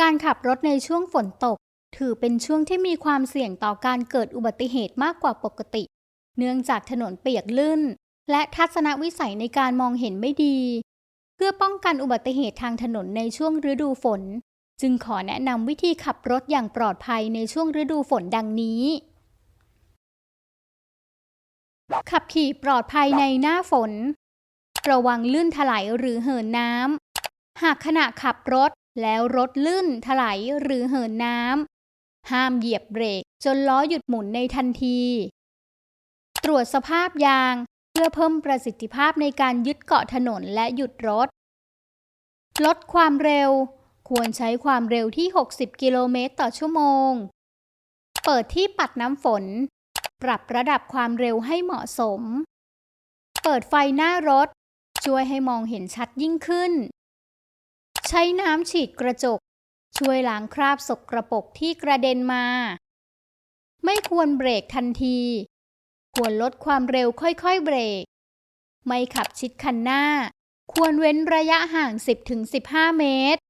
การขับรถในช่วงฝนตก ถือเป็นช่วงที่มีความเสี่ยงต่อการเกิดอุบัติเหตุมากกว่าปกติ เนื่องจากถนนเปียกลื่น และทัศนวิสัยในการมองเห็นไม่ดี เพื่อป้องกันอุบัติเหตุทางถนนในช่วงฤดูฝน จึงขอแนะนำวิธีขับรถอย่างปลอดภัยในช่วงฤดูฝนดังนี้ ขับขี่ปลอดภัยในหน้าฝน ระวังลื่นถลายหรือเหินน้ำหากขณะขับรถ แล้วรถลื่นถลายหรือเหินน้ำ ห้ามเหยียบเบรกจนล้อหยุดหมุนในทันที ตรวจสภาพยางเพื่อเพิ่มประสิทธิภาพในการยึดเกาะถนนและหยุดรถ ลดความเร็ว ควรใช้ความเร็วที่ 60 กิโลเมตรต่อชั่วโมง เปิดที่ปัดน้ำฝน ปรับระดับความเร็วให้เหมาะสม เปิดไฟหน้ารถ ช่วยให้มองเห็นชัดยิ่งขึ้น ใช้น้ำฉีดกระจก ช่วยล้างคราบสกรปรกที่กระเด็นมา ไม่ควรเบรกทันที ควรลดความเร็วค่อยๆเบรก ไม่ขับชิดคันหน้า ควรเว้นระยะห่าง 10-15 เมตร